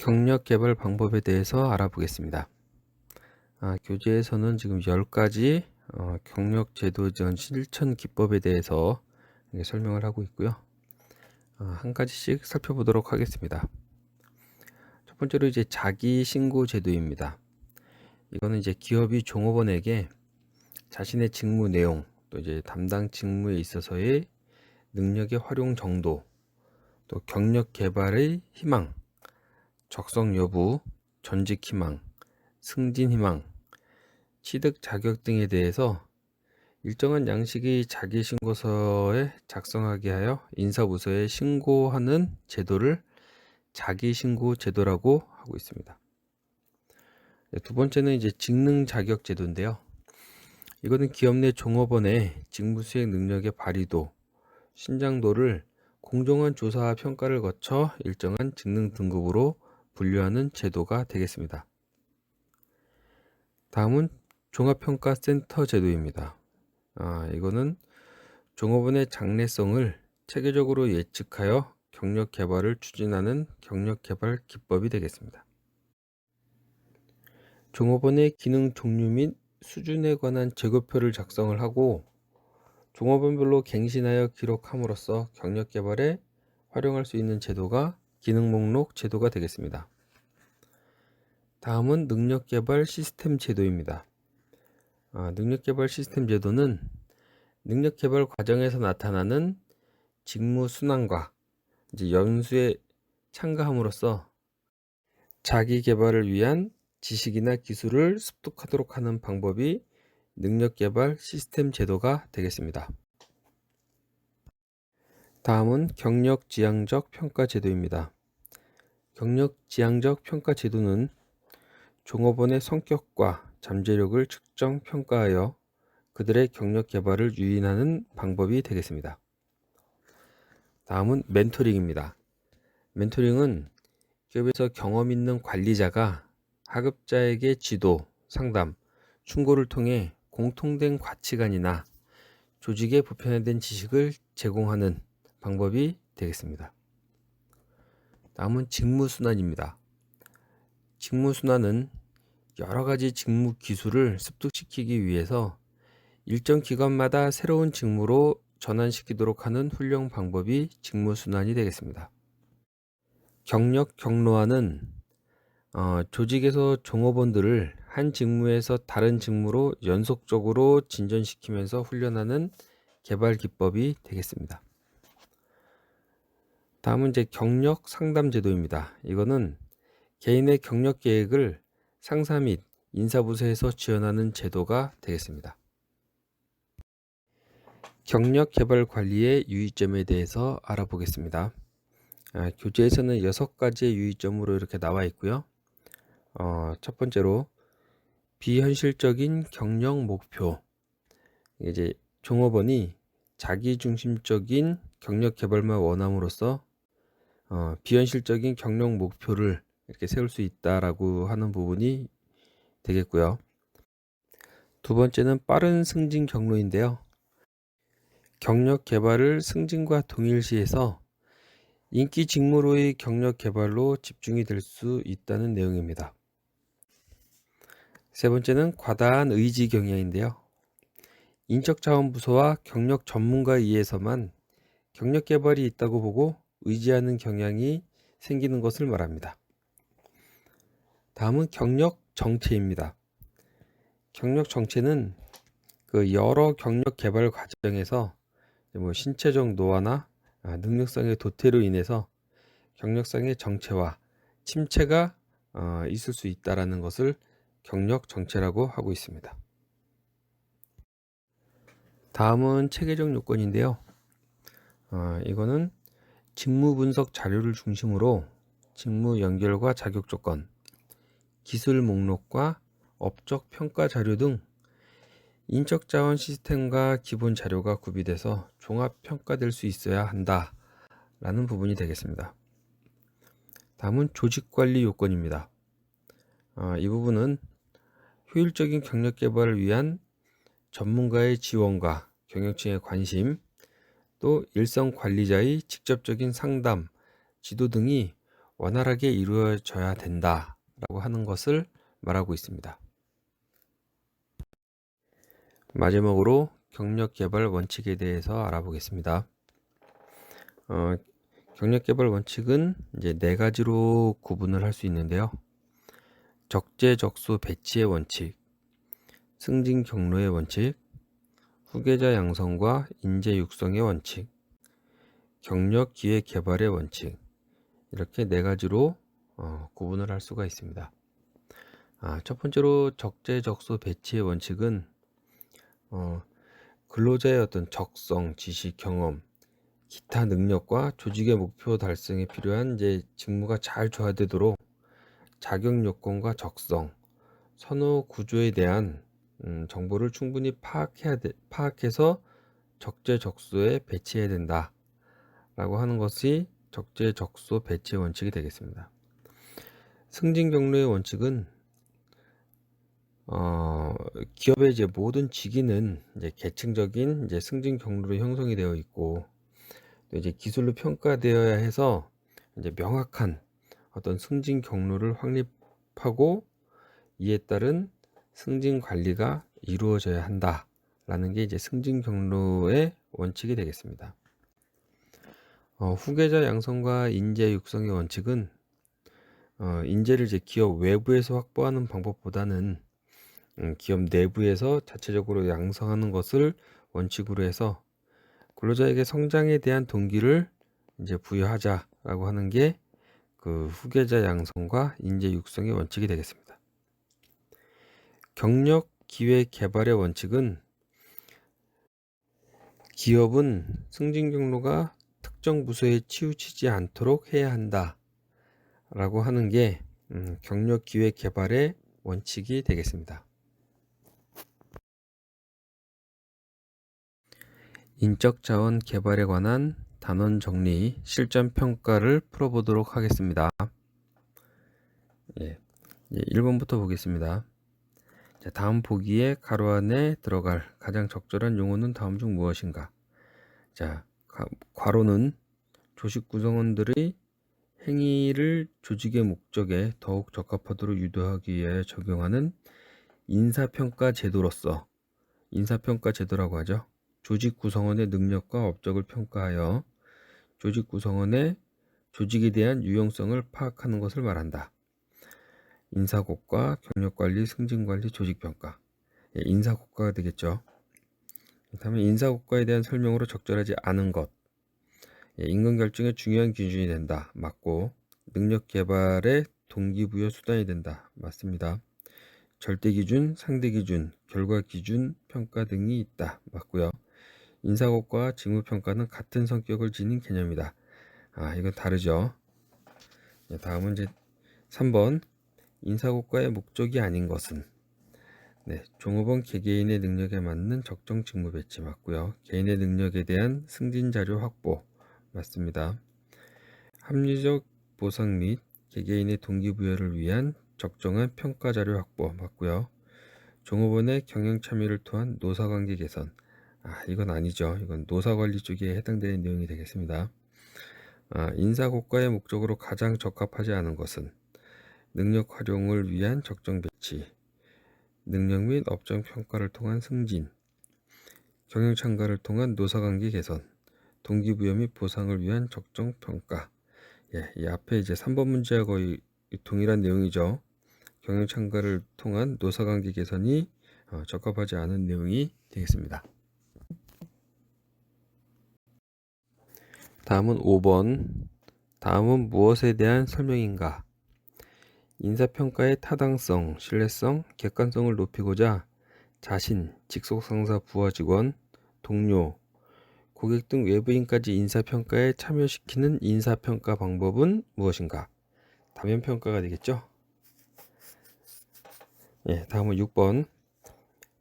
경력 개발 방법에 대해서 알아보겠습니다. 아, 교재에서는 지금 10가지 어, 경력 제도 전 실천 기법에 대해서 설명을 하고 있고요. 어, 한 가지씩 살펴보도록 하겠습니다. 첫 번째로 이제 자기 신고 제도입니다. 이거는 이제 기업이 종업원에게 자신의 직무 내용 또 이제 담당 직무에 있어서의 능력의 활용 정도 또 경력 개발의 희망 적성 여부, 전직 희망, 승진 희망, 취득 자격 등에 대해서 일정한 양식의 자기신고서에 작성하게 하여 인사부서에 신고하는 제도를 자기신고 제도라고 하고 있습니다. 네, 두 번째는 이제 직능 자격 제도인데요. 이거는 기업 내 종업원의 직무 수행 능력의 발휘도, 신장도를 공정한 조사와 평가를 거쳐 일정한 직능 등급으로 분류하는 제도가 되겠습니다. 다음은 종합평가센터 제도입니다. 아, 이거는 종업원의 장래성을 체계적으로 예측하여 경력 개발을 추진하는 경력 개발 기법이 되겠습니다. 종업원의 기능 종류 및 수준에 관한 재고표를 작성을 하고 종업원별로 갱신하여 기록함으로써 경력 개발에 활용할 수 있는 제도가 기능 목록 제도가 되겠습니다. 다음은 능력 개발 시스템 제도입니다. 아, 능력 개발 시스템 제도는 능력 개발 과정에서 나타나는 직무 순환과 이제 연수에 참가함으로써 자기 개발을 위한 지식이나 기술을 습득하도록 하는 방법이 능력 개발 시스템 제도가 되겠습니다. 다음은 경력 지향적 평가 제도입니다. 경력 지향적 평가 제도는 종업원의 성격과 잠재력을 측정 평가하여 그들의 경력 개발을 유인하는 방법이 되겠습니다. 다음은 멘토링입니다. 멘토링은 기업에서 경험 있는 관리자가 하급자에게 지도, 상담, 충고를 통해 공통된 가치관이나 조직에 보편화된 지식을 제공하는 방법이 되겠습니다. 다음은 직무순환입니다. 직무순환은 여러 가지 직무 기술을 습득시키기 위해서 일정 기간마다 새로운 직무로 전환시키도록 하는 훈련 방법이 직무순환이 되겠습니다. 경력 경로화는 어, 조직에서 종업원들을 한 직무에서 다른 직무로 연속적으로 진전시키면서 훈련하는 개발 기법이 되겠습니다. 다음은 이제 경력 상담 제도입니다. 이거는 개인의 경력 계획을 상사 및 인사부서에서 지원하는 제도가 되겠습니다. 경력 개발 관리의 유의점에 대해서 알아보겠습니다. 아, 교재에서는 6가지의 유의점으로 이렇게 나와 있고요. 어, 첫 번째로 비현실적인 경력 목표. 이제 종업원이 자기중심적인 경력 개발만 원함으로써 어, 비현실적인 경력 목표를 이렇게 세울 수 있다라고 하는 부분이 되겠고요. 두 번째는 빠른 승진 경로인데요. 경력 개발을 승진과 동일시해서 인기 직무로의 경력 개발로 집중이 될 수 있다는 내용입니다. 세 번째는 과다한 의지 경향인데요. 인적 자원 부서와 경력 전문가에 의해서만 경력 개발이 있다고 보고 의지하는 경향이 생기는 것을 말합니다. 다음은 경력 정체입니다. 경력 정체는 그 여러 경력 개발 과정에서 뭐 신체적 노화나 아, 능력상의 도태로 인해서 경력상의 정체와 침체가 어, 있을 수 있다라는 것을 경력 정체라고 하고 있습니다. 다음은 체계적 요건인데요. 어, 이거는 직무 분석 자료를 중심으로 직무 연결과 자격 조건, 기술 목록과 업적 평가 자료 등 인적 자원 시스템과 기본 자료가 구비돼서 종합 평가될 수 있어야 한다. 라는 부분이 되겠습니다. 다음은 조직 관리 요건입니다. 어, 이 부분은 효율적인 경력 개발을 위한 전문가의 지원과 경영층의 관심, 또 일선 관리자의 직접적인 상담, 지도 등이 원활하게 이루어져야 된다라고 하는 것을 말하고 있습니다. 마지막으로 경력 개발 원칙에 대해서 알아보겠습니다. 어, 경력 개발 원칙은 이제 네 가지로 구분을 할 수 있는데요. 적재적소 배치의 원칙, 승진 경로의 원칙, 후계자 양성과 인재 육성의 원칙, 경력 기회 개발의 원칙 이렇게 네 가지로 어, 구분을 할 수가 있습니다. 아, 첫 번째로 적재적소 배치의 원칙은 어, 근로자의 어떤 적성, 지식, 경험, 기타 능력과 조직의 목표 달성에 필요한 이제 직무가 잘 조화되도록 자격 요건과 적성, 선호 구조에 대한 음, 정보를 충분히 파악해야 돼, 파악해서 적재적소에 배치해야 된다. 라고 하는 것이 적재적소 배치 원칙이 되겠습니다. 승진 경로의 원칙은 어, 기업의 이제 모든 직위는 이제 계층적인 이제 승진 경로로 형성이 되어 있고 또 이제 기술로 평가되어야 해서 이제 명확한 어떤 승진 경로를 확립하고 이에 따른 승진 관리가 이루어져야 한다라는 게 이제 승진 경로의 원칙이 되겠습니다. 어, 후계자 양성과 인재 육성의 원칙은 어, 인재를 이제 기업 외부에서 확보하는 방법보다는 음, 기업 내부에서 자체적으로 양성하는 것을 원칙으로 해서 근로자에게 성장에 대한 동기를 이제 부여하자라고 하는 게 그 후계자 양성과 인재 육성의 원칙이 되겠습니다. 경력 기회 개발의 원칙은 기업은 승진 경로가 특정 부서에 치우치지 않도록 해야 한다. 라고 하는 게 음, 경력 기회 개발의 원칙이 되겠습니다. 인적 자원 개발에 관한 단원 정리, 실전 평가를 풀어보도록 하겠습니다. 예, 1번부터 보겠습니다. 자, 다음 보기에 가로 안에 들어갈 가장 적절한 용어는 다음 중 무엇인가? 자, 괄호는 조직 구성원들의 행위를 조직의 목적에 더욱 적합하도록 유도하기 위해 적용하는 인사평가 제도로서 인사평가 제도라고 하죠. 조직 구성원의 능력과 업적을 평가하여 조직 구성원의 조직에 대한 유용성을 파악하는 것을 말한다. 인사고과, 경력관리, 승진관리, 조직평가. 예, 인사고과가 되겠죠. 다음에 인사고과에 대한 설명으로 적절하지 않은 것. 예, 임금 결정의 중요한 기준이 된다. 맞고. 능력 개발의 동기부여 수단이 된다. 맞습니다. 절대 기준, 상대 기준, 결과 기준, 평가 등이 있다. 맞고요. 인사고과 직무평가는 같은 성격을 지닌 개념이다. 아, 이건 다르죠. 예, 다음은 이제 3번. 인사고과의 목적이 아닌 것은 네, 종업원 개개인의 능력에 맞는 적정 직무 배치 맞고요. 개인의 능력에 대한 승진 자료 확보 맞습니다. 합리적 보상 및 개개인의 동기부여를 위한 적정한 평가 자료 확보 맞고요. 종업원의 경영 참여를 통한 노사관계 개선 아 이건 아니죠. 이건 노사관리 쪽에 해당되는 내용이 되겠습니다. 아, 인사고과의 목적으로 가장 적합하지 않은 것은 능력 활용을 위한 적정 배치, 능력 및 업종 평가를 통한 승진, 경영 참가를 통한 노사관계 개선, 동기부여 및 보상을 위한 적정 평가. 예, 이 앞에 이제 3번 문제와 거의 동일한 내용이죠. 경영 참가를 통한 노사관계 개선이 어, 적합하지 않은 내용이 되겠습니다. 다음은 5번. 다음은 무엇에 대한 설명인가? 인사평가의 타당성, 신뢰성, 객관성을 높이고자 자신, 직속 상사 부하 직원, 동료, 고객 등 외부인까지 인사평가에 참여시키는 인사평가 방법은 무엇인가? 다면평가가 되겠죠? 예, 다음은 6번.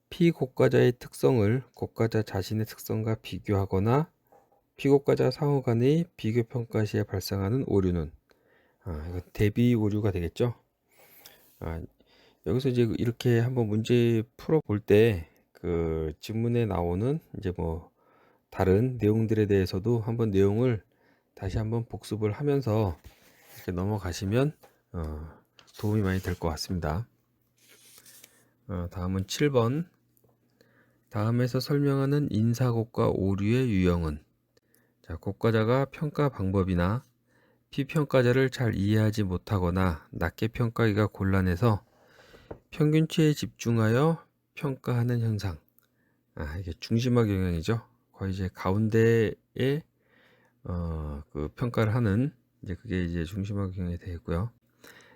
피고과자의 특성을 고과자 자신의 특성과 비교하거나 피고과자 상호 간의 비교평가 시에 발생하는 오류는 아, 대비 오류가 되겠죠? 아, 여기서 이제 이렇게 한번 문제 풀어 볼 때 그 지문에 나오는 이제 뭐 다른 내용들에 대해서도 한번 내용을 다시 한번 복습을 하면서 이렇게 넘어가시면 어, 도움이 많이 될 것 같습니다. 어, 다음은 7번. 다음에서 설명하는 인사고과 오류의 유형은 자, 고과자가 평가 방법이나 피평가자를 잘 이해하지 못하거나 낮게 평가하기가 곤란해서 평균치에 집중하여 평가하는 현상. 아, 이게 중심화 경향이죠. 거의 이제 가운데에 어, 그 평가를 하는 이제 그게 이제 중심화 경향이 되겠고요.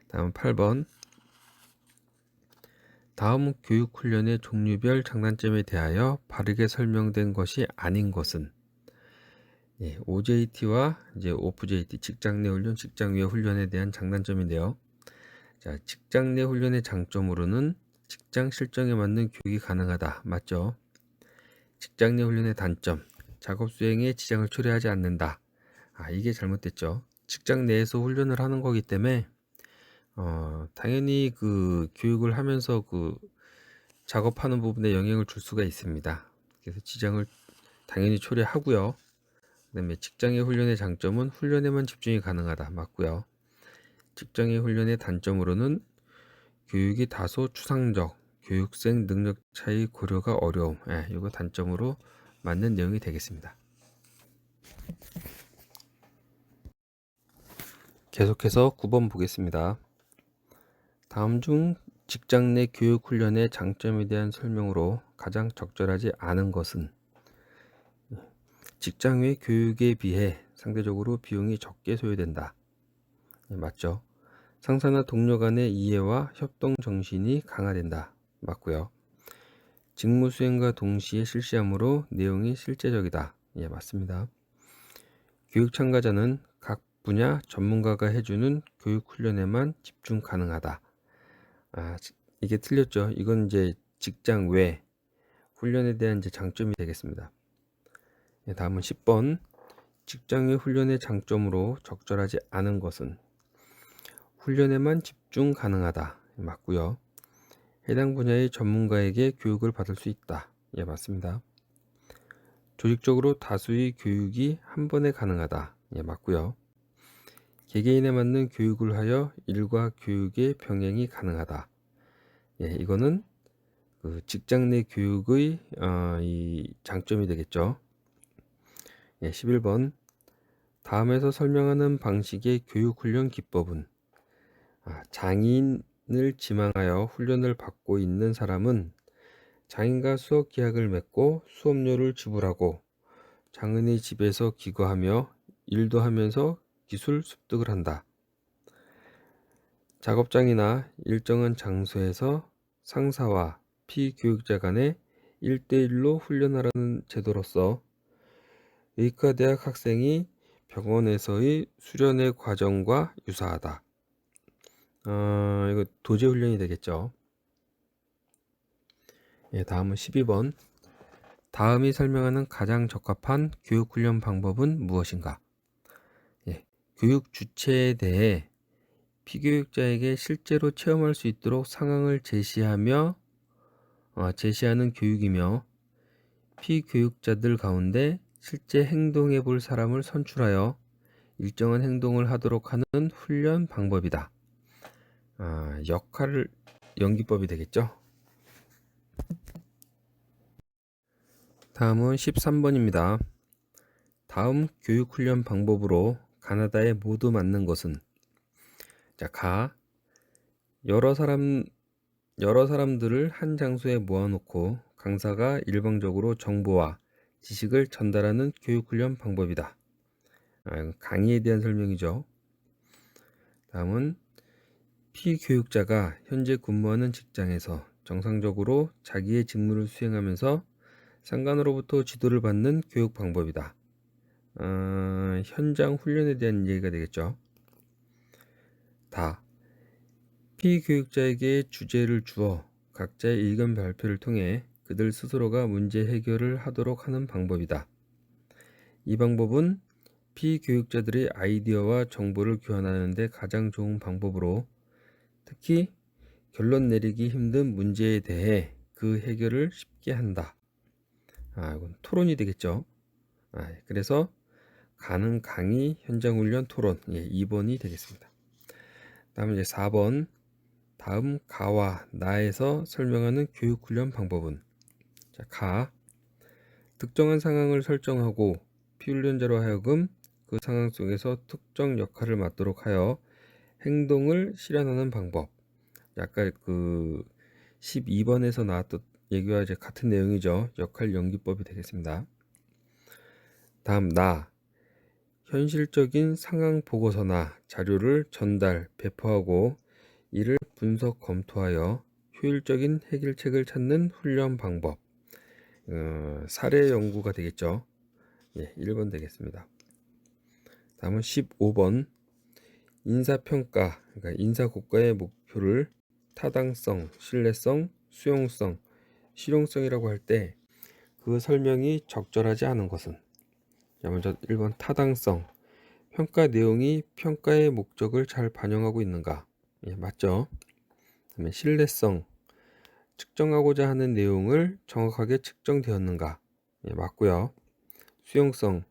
다음 8번. 다음 교육 훈련의 종류별 장단점에 대하여 바르게 설명된 것이 아닌 것은 예, OJT와 이제 OFJT 직장 내 훈련, 직장 외 훈련에 대한 장단점인데요. 자, 직장 내 훈련의 장점으로는 직장 실정에 맞는 교육이 가능하다. 맞죠? 직장 내 훈련의 단점, 작업 수행에 지장을 초래하지 않는다. 아, 이게 잘못됐죠. 직장 내에서 훈련을 하는 거기 때문에 어, 당연히 그 교육을 하면서 그 작업하는 부분에 영향을 줄 수가 있습니다. 그래서 지장을 당연히 초래하고요. 그다음에 직장의 훈련의 장점은 훈련에만 집중이 가능하다. 맞고요. 직장의 훈련의 단점으로는 교육이 다소 추상적, 교육생 능력 차이 고려가 어려움. 예, 이거 단점으로 맞는 내용이 되겠습니다. 계속해서 9번 보겠습니다. 다음 중 직장 내 교육 훈련의 장점에 대한 설명으로 가장 적절하지 않은 것은 직장 외 교육에 비해 상대적으로 비용이 적게 소요된다. 네, 맞죠? 상사나 동료 간의 이해와 협동 정신이 강화된다. 맞고요. 직무 수행과 동시에 실시함으로 내용이 실제적이다. 예, 맞습니다. 교육 참가자는 각 분야 전문가가 해주는 교육 훈련에만 집중 가능하다. 아, 이게 틀렸죠. 이건 이제 직장 외 훈련에 대한 이제 장점이 되겠습니다. 네, 다음은 10번. 직장 외 훈련의 장점으로 적절하지 않은 것은 훈련에만 집중 가능하다. 맞고요. 해당 분야의 전문가에게 교육을 받을 수 있다. 예, 맞습니다. 조직적으로 다수의 교육이 한 번에 가능하다. 예, 맞고요. 개개인에 맞는 교육을 하여 일과 교육의 병행이 가능하다. 예, 이거는 그 직장 내 교육의 어, 이 장점이 되겠죠. 예, 11번. 다음에서 설명하는 방식의 교육훈련 기법은 아, 장인을 지망하여 훈련을 받고 있는 사람은 장인과 수업 계약을 맺고 수업료를 지불하고 장인의 집에서 기거하며 일도 하면서 기술 습득을 한다. 작업장이나 일정한 장소에서 상사와 피교육자 간의 1대1로 훈련하라는 제도로서 의과대학 학생이 병원에서의 수련의 과정과 유사하다. 어, 이거 도제 훈련이 되겠죠. 예, 다음은 12번. 다음이 설명하는 가장 적합한 교육 훈련 방법은 무엇인가? 교육 주체에 대해 피교육자에게 실제로 체험할 수 있도록 상황을 제시하며 어, 제시하는 교육이며 피교육자들 가운데 실제 행동해 볼 사람을 선출하여 일정한 행동을 하도록 하는 훈련 방법이다. 아, 역할 연기법이 되겠죠. 다음은 13번입니다. 다음 교육 훈련 방법으로 가나다에 모두 맞는 것은 자, 가 여러 사람 여러 사람들을 한 장소에 모아놓고 강사가 일방적으로 정보와 지식을 전달하는 교육훈련 방법이다. 아, 강의에 대한 설명이죠. 다음은 피교육자가 현재 근무하는 직장에서 정상적으로 자기의 직무를 수행하면서 상관으로부터 지도를 받는 교육 방법이다. 어, 현장 훈련에 대한 얘기가 되겠죠. 다 피교육자에게 주제를 주어 각자의 의견 발표를 통해 그들 스스로가 문제 해결을 하도록 하는 방법이다. 이 방법은 피교육자들의 아이디어와 정보를 교환하는 데 가장 좋은 방법으로 특히 결론 내리기 힘든 문제에 대해 그 해결을 쉽게 한다. 아, 이건 토론이 되겠죠. 아, 그래서 가능 강의 현장 훈련 토론 예, 2번이 되겠습니다. 다음 이제 4번 다음 가와 나에서 설명하는 교육 훈련 방법은 자, 가 특정한 상황을 설정하고 피훈련자로 하여금 그 상황 속에서 특정 역할을 맡도록 하여 행동을 실현하는 방법. 약간 그 12번에서 나왔던 얘기와 이제 같은 내용이죠. 역할 연기법이 되겠습니다. 다음 나 현실적인 상황 보고서나 자료를 전달, 배포하고 이를 분석 검토하여 효율적인 해결책을 찾는 훈련 방법. 어, 사례 연구가 되겠죠. 예, 1번 되겠습니다. 다음은 15번. 인사평가, 그러니까 인사고과의 목표를 타당성, 신뢰성, 수용성, 실용성이라고 할 때 그 설명이 적절하지 않은 것은? 자, 먼저 1번 타당성. 평가 내용이 평가의 목적을 잘 반영하고 있는가? 예, 맞죠? 그다음에 신뢰성 측정하고자 하는 내용을 정확하게 측정되었는가? 예, 맞고요. 수용성.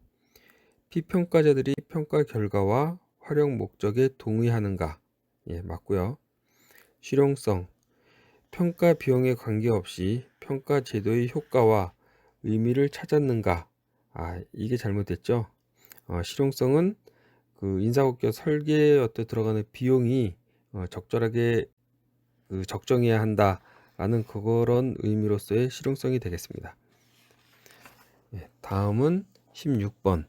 피평가자들이 평가 결과와 활용 목적에 동의하는가? 예, 맞고요. 실용성. 평가 비용에 관계없이 평가 제도의 효과와 의미를 찾았는가? 아, 이게 잘못됐죠. 어, 실용성은 그 인사고과 설계에 어떤 들어가는 비용이 어, 적절하게 그 적정해야 한다 라는 그런 의미로서의 실용성이 되겠습니다. 예, 다음은 16번.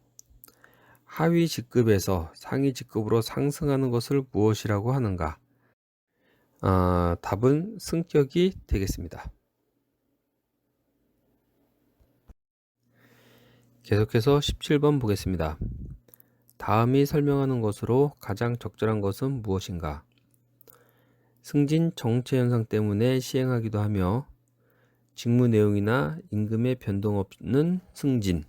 하위 직급에서 상위 직급으로 상승하는 것을 무엇이라고 하는가? 아, 답은 승격이 되겠습니다. 계속해서 17번 보겠습니다. 다음이 설명하는 것으로 가장 적절한 것은 무엇인가? 승진 정체 현상 때문에 시행하기도 하며 직무 내용이나 임금의 변동 없는 승진.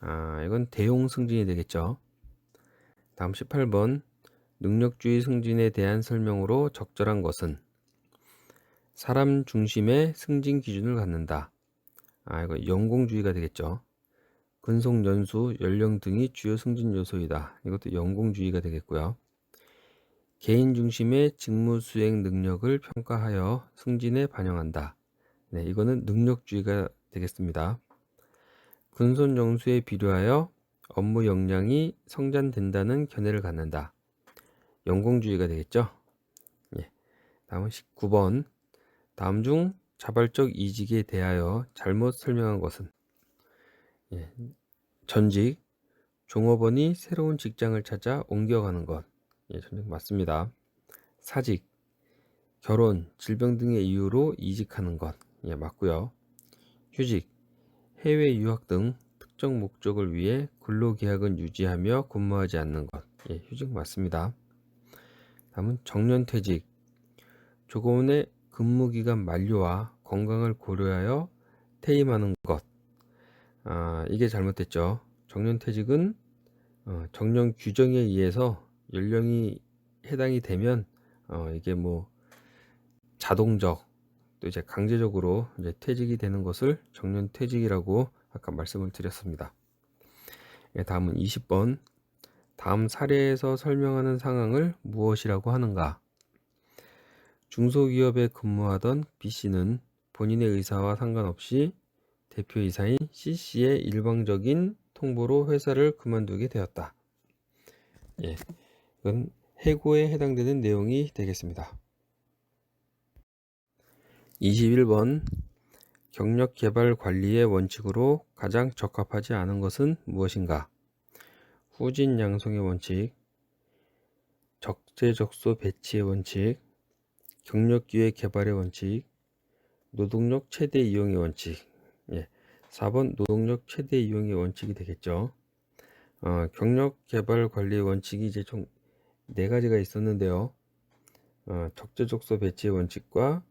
아, 이건 대용 승진이 되겠죠. 다음 18번 능력주의 승진에 대한 설명으로 적절한 것은 사람 중심의 승진 기준을 갖는다. 아, 이거 연공주의가 되겠죠. 근속 연수, 연령 등이 주요 승진 요소이다. 이것도 연공주의가 되겠고요. 개인 중심의 직무 수행 능력을 평가하여 승진에 반영한다. 네, 이거는 능력주의가 되겠습니다. 근손 영수에 비례하여 업무 역량이 성장된다는 견해를 갖는다. 연공주의가 되겠죠. 예. 다음은 19번. 다음 중 자발적 이직에 대하여 잘못 설명한 것은 예. 전직, 종업원이 새로운 직장을 찾아 옮겨가는 것. 예, 전직 맞습니다. 사직, 결혼, 질병 등의 이유로 이직하는 것. 예, 맞고요. 휴직, 해외 유학 등 특정 목적을 위해 근로계약은 유지하며 근무하지 않는 것. 예, 휴직 맞습니다. 다음은 정년퇴직, 조건의 근무기간 만료와 건강을 고려하여 퇴임하는 것. 아, 이게 잘못됐죠. 정년퇴직은 어, 정년 규정에 의해서 연령이 해당이 되면 어, 이게 뭐 자동적 또 이제 강제적으로 이제 퇴직이 되는 것을 정년 퇴직이라고 아까 말씀을 드렸습니다. 예, 다음은 20번 다음 사례에서 설명하는 상황을 무엇이라고 하는가? 중소기업에 근무하던 B씨는 본인의 의사와 상관없이 대표이사인 C씨의 일방적인 통보로 회사를 그만두게 되었다. 예, 이건 해고에 해당되는 내용이 되겠습니다. 21번 경력 개발 관리의 원칙으로 가장 적합하지 않은 것은 무엇인가? 후진 양성의 원칙, 적재적소 배치의 원칙, 경력 기회 개발의 원칙, 노동력 최대 이용의 원칙. 예. 4번 노동력 최대 이용의 원칙이 되겠죠. 어, 경력 개발 관리의 원칙이 이제 총 네 가지가 있었는데요. 어, 적재적소 배치의 원칙과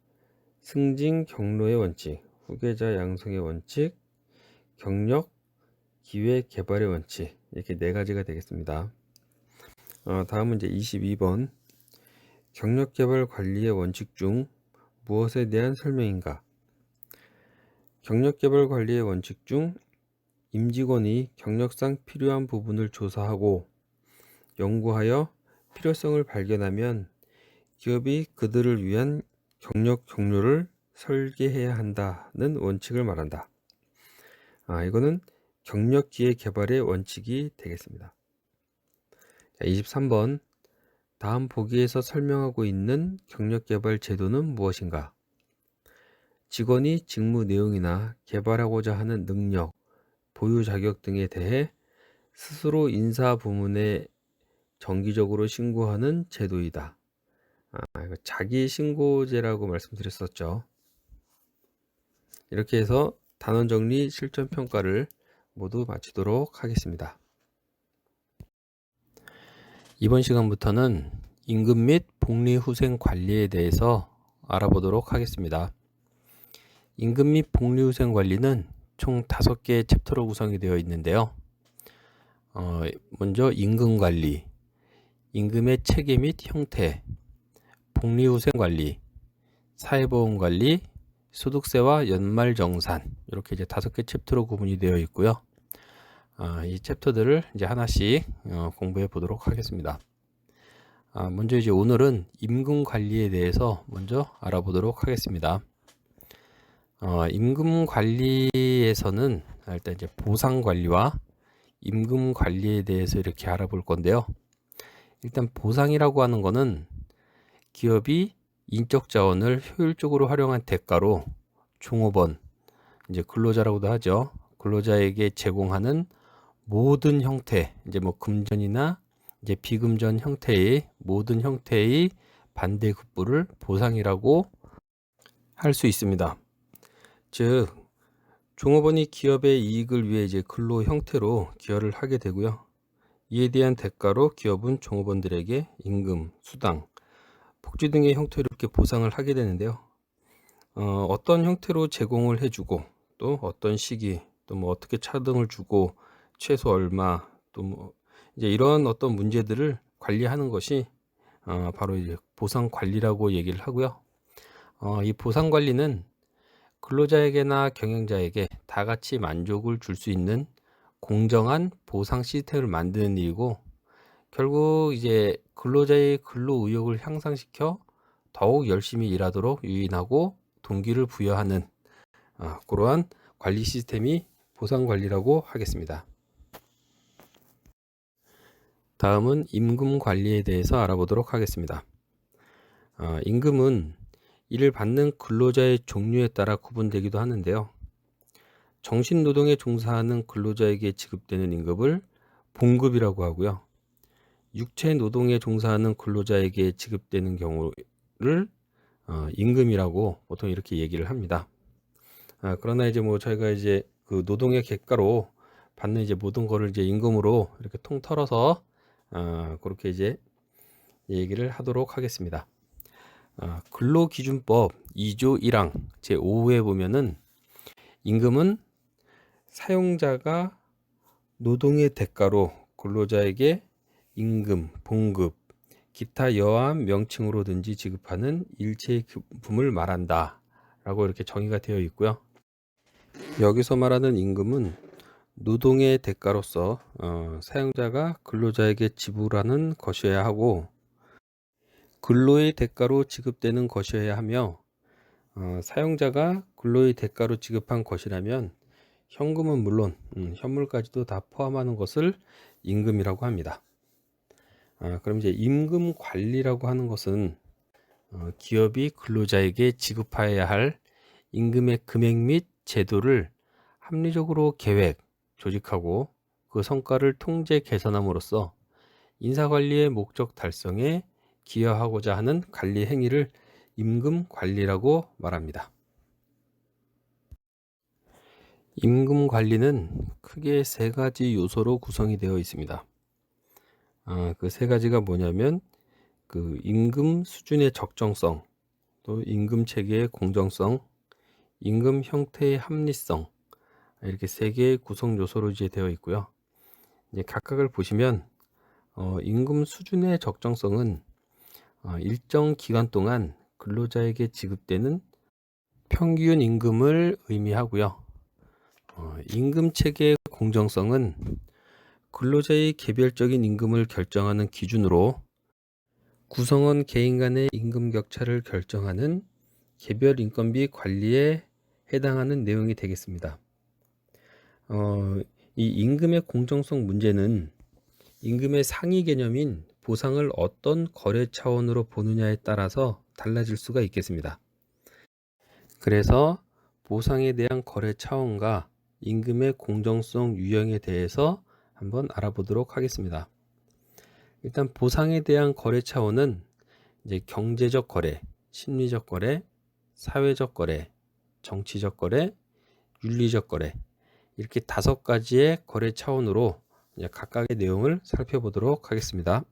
승진 경로의 원칙, 후계자 양성의 원칙, 경력 기회 개발의 원칙 이렇게 네 가지가 되겠습니다. 어, 다음은 이제 22번 경력 개발 관리의 원칙 중 무엇에 대한 설명인가? 경력 개발 관리의 원칙 중 임직원이 경력상 필요한 부분을 조사하고 연구하여 필요성을 발견하면 기업이 그들을 위한 경력 경로를 설계해야 한다는 원칙을 말한다. 아, 이거는 경력 기회 개발의 원칙이 되겠습니다. 자, 23번 다음 보기에서 설명하고 있는 경력 개발 제도는 무엇인가? 직원이 직무 내용이나 개발하고자 하는 능력, 보유 자격 등에 대해 스스로 인사 부문에 정기적으로 신고하는 제도이다. 아, 이거 자기 신고제라고 말씀드렸었죠. 이렇게 해서 단원 정리 실전 평가를 모두 마치도록 하겠습니다. 이번 시간부터는 임금 및 복리 후생 관리에 대해서 알아보도록 하겠습니다. 임금 및 복리 후생 관리는 총 5개의 챕터로 구성이 되어 있는데요. 어, 먼저 임금 관리, 임금의 체계 및 형태, 복리후생 관리, 사회보험 관리, 소득세와 연말정산 이렇게 이제 다섯 개 챕터로 구분이 되어 있고요. 아, 이 챕터들을 이제 하나씩 어, 공부해 보도록 하겠습니다. 아, 먼저 이제 오늘은 임금 관리에 대해서 먼저 알아보도록 하겠습니다. 어, 임금 관리에서는 일단 이제 보상 관리와 임금 관리에 대해서 이렇게 알아볼 건데요. 일단 보상이라고 하는 거는 기업이 인적 자원을 효율적으로 활용한 대가로 종업원, 이제 근로자라고도 하죠. 근로자에게 제공하는 모든 형태, 이제 뭐 금전이나 이제 비금전 형태의 모든 형태의 반대급부를 보상이라고 할 수 있습니다. 즉, 종업원이 기업의 이익을 위해 이제 근로 형태로 기여를 하게 되고요. 이에 대한 대가로 기업은 종업원들에게 임금, 수당, 복지 등의 형태로 이렇게 보상을 하게 되는데요. 어, 어떤 형태로 제공을 해주고 또 어떤 시기 또 뭐 어떻게 차등을 주고 최소 얼마 또 뭐 이제 이런 어떤 문제들을 관리하는 것이 어, 바로 이제 보상 관리라고 얘기를 하고요. 어, 이 보상 관리는 근로자에게나 경영자에게 다 같이 만족을 줄 수 있는 공정한 보상 시스템을 만드는 일이고 결국 이제 근로자의 근로 의욕을 향상시켜 더욱 열심히 일하도록 유인하고 동기를 부여하는 아, 그러한 관리 시스템이 보상 관리라고 하겠습니다. 다음은 임금 관리에 대해서 알아보도록 하겠습니다. 아, 임금은 이를 받는 근로자의 종류에 따라 구분되기도 하는데요. 정신 노동에 종사하는 근로자에게 지급되는 임금을 봉급이라고 하고요. 육체 노동에 종사하는 근로자에게 지급되는 경우를 어, 임금이라고 보통 이렇게 얘기를 합니다. 아, 그러나 이제 뭐 저희가 이제 그 노동의 객가로 받는 이제 모든 거를 이제 임금으로 이렇게 통털어서 아, 그렇게 이제 얘기를 하도록 하겠습니다. 아, 근로기준법 2조 1항 제 5호에 보면은 임금은 사용자가 노동의 대가로 근로자에게 임금, 봉급, 기타 여함 명칭으로든지 지급하는 일체의 금품을 말한다. 라고 이렇게 정의가 되어 있고요. 여기서 말하는 임금은 노동의 대가로서 어, 사용자가 근로자에게 지불하는 것이어야 하고 근로의 대가로 지급되는 것이어야 하며 어, 사용자가 근로의 대가로 지급한 것이라면 현금은 물론 음, 현물까지도 다 포함하는 것을 임금이라고 합니다. 아, 그럼 이제 임금 관리라고 하는 것은 어, 기업이 근로자에게 지급하여야 할 임금의 금액 및 제도를 합리적으로 계획, 조직하고 그 성과를 통제 개선함으로써 인사관리의 목적 달성에 기여하고자 하는 관리 행위를 임금 관리라고 말합니다. 임금 관리는 크게 세 가지 요소로 구성이 되어 있습니다. 아, 그 세 가지가 뭐냐면 그 임금 수준의 적정성, 또 임금 체계의 공정성, 임금 형태의 합리성 이렇게 세 개의 구성 요소로 이제 되어 있고요. 이제 각각을 보시면 어, 임금 수준의 적정성은 어, 일정 기간 동안 근로자에게 지급되는 평균 임금을 의미하고요. 어, 임금 체계의 공정성은 근로자의 개별적인 임금을 결정하는 기준으로 구성원 개인 간의 임금 격차를 결정하는 개별 인건비 관리에 해당하는 내용이 되겠습니다. 어, 이 임금의 공정성 문제는 임금의 상위 개념인 보상을 어떤 거래 차원으로 보느냐에 따라서 달라질 수가 있겠습니다. 그래서 보상에 대한 거래 차원과 임금의 공정성 유형에 대해서 한번 알아보도록 하겠습니다. 일단 보상에 대한 거래 차원은 이제 경제적 거래, 심리적 거래, 사회적 거래, 정치적 거래, 윤리적 거래 이렇게 다섯 가지의 거래 차원으로 각각의 내용을 살펴보도록 하겠습니다.